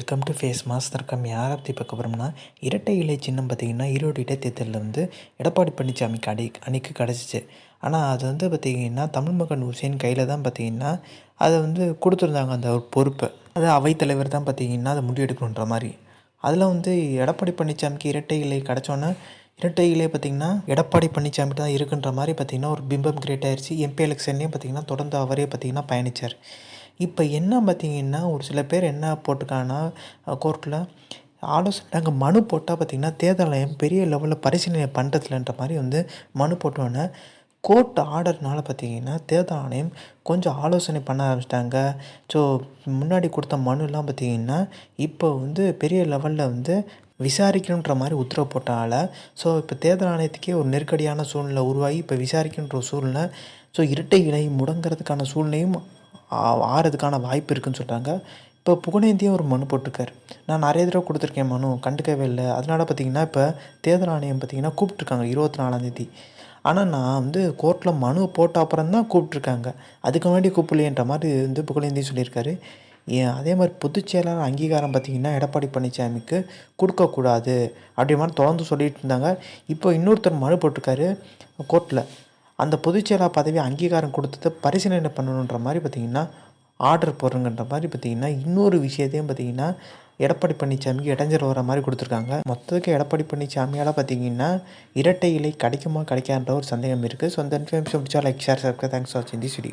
Welcome to face mass தர்க்கம் யாரை பற்றி பார்க்க போகிறோம்னா இரட்டை இலை சின்னம் பார்த்தீங்கன்னா ஈரோடு இடைத்தேர்தலில் வந்து எடப்பாடி பழனிசாமிக்கு அடி அணிக்கு கிடச்சிச்சு. ஆனால் அது வந்து பார்த்திங்கன்னா தமிழ் மகன் உசேன் கையில் தான் பார்த்திங்கன்னா அதை வந்து கொடுத்துருந்தாங்க அந்த ஒரு பொறுப்பை. அது அவைத்தலைவர் தான் பார்த்திங்கன்னா அதை முடிவெடுக்கணுன்ற மாதிரி. அதில் வந்து எடப்பாடி பழனிசாமிக்கு இரட்டை இலை கிடச்சோன்னே இரட்டை இலை பார்த்திங்கன்னா எடப்பாடி பழனிசாமி தான் இருக்குன்ற மாதிரி பார்த்திங்கன்னா ஒரு பிம்பம் கிரியேட் ஆயிடுச்சு எம்பி எலெக்ஷன்லேயும் பார்த்திங்கன்னா தொடர்ந்து அவரே பார்த்திங்கன்னா பயணித்தார் இப்போ என்ன பார்த்தீங்கன்னா ஒரு சில பேர் என்ன போட்டிருக்காங்கன்னா கோர்ட்டில் ஆலோசனை அங்கே மனு போட்டால் பார்த்திங்கன்னா தேர்தல் ஆணையம் பெரிய லெவலில் பரிசீலனை பண்ணுறதில்லன்ற மாதிரி வந்து மனு போட்டோன்னே கோர்ட் ஆர்டர்னால பார்த்தீங்கன்னா தேர்தல் ஆணையம் கொஞ்சம் ஆலோசனை பண்ண ஆரம்பிச்சிட்டாங்க. ஸோ முன்னாடி கொடுத்த மனுலாம் பார்த்திங்கன்னா இப்போ வந்து பெரிய லெவலில் வந்து விசாரிக்கணுன்ற மாதிரி உத்தரவு போட்டால ஸோ இப்போ தேர்தல் ஆணையத்துக்கே ஒரு நெருக்கடியான சூழ்நிலை உருவாகி இப்போ விசாரிக்கின்ற சூழ்நிலை ஸோ இரட்டை இலை முடங்கிறதுக்கான சூழ்நிலையும் ஆறதுக்கான வாய்ப்பு இருக்குதுன்னு சொல்கிறாங்க இப்போ புகழேந்தியும் ஒரு மனு போட்டிருக்காரு. நான் நிறைய தடவை கொடுத்துருக்கேன் மனு கண்டுக்கவே இல்லை. அதனால் பார்த்தீங்கன்னா இப்போ தேர்தல் ஆணையம் பார்த்தீங்கன்னா கூப்பிட்ருக்காங்க இருபத்தி நாலாந்தேதி ஆனால் நான் வந்து கோர்ட்டில் மனு போட்ட அப்புறம் தான் கூப்பிட்ருக்காங்க அதுக்கு முன்னாடி கூப்பிடலையன்ற மாதிரி வந்து புகழேந்தி சொல்லியிருக்காரு. ஏன் அதே மாதிரி பொதுச் செயலாளர் அங்கீகாரம் பார்த்திங்கன்னா எடப்பாடி பழனிசாமிக்கு கொடுக்கக்கூடாது அப்படி மாதிரி தொடர்ந்து சொல்லிகிட்டு இருந்தாங்க. இப்போ இன்னொருத்தர் மனு போட்டிருக்காரு கோர்ட்டில் அந்த பொதுச்செயலாளர் பதவி அங்கீகாரம் கொடுத்ததை பரிசீலனை பண்ணணுன்ற மாதிரி பார்த்திங்கன்னா ஆர்டர் போடுறங்கன்ற மாதிரி பார்த்திங்கன்னா இன்னொரு விஷயத்தையும் பார்த்திங்கன்னா எடப்பாடி பழனிசாமிக்கு இடைஞ்சல் வர மாதிரி கொடுத்துருக்காங்க. மொத்தத்துக்கு எடப்பாடி பழனிசாமியால் பார்த்திங்கன்னா இரட்டை இலை கிடைக்குமா கிடைக்கான்ற ஒரு சந்தேகம் இருக்குது ஸோ அந்த இன்ஃபர்மேஷன் பிடிச்சா like share subscribe thanks for வாட்சிங் தி வீடியோ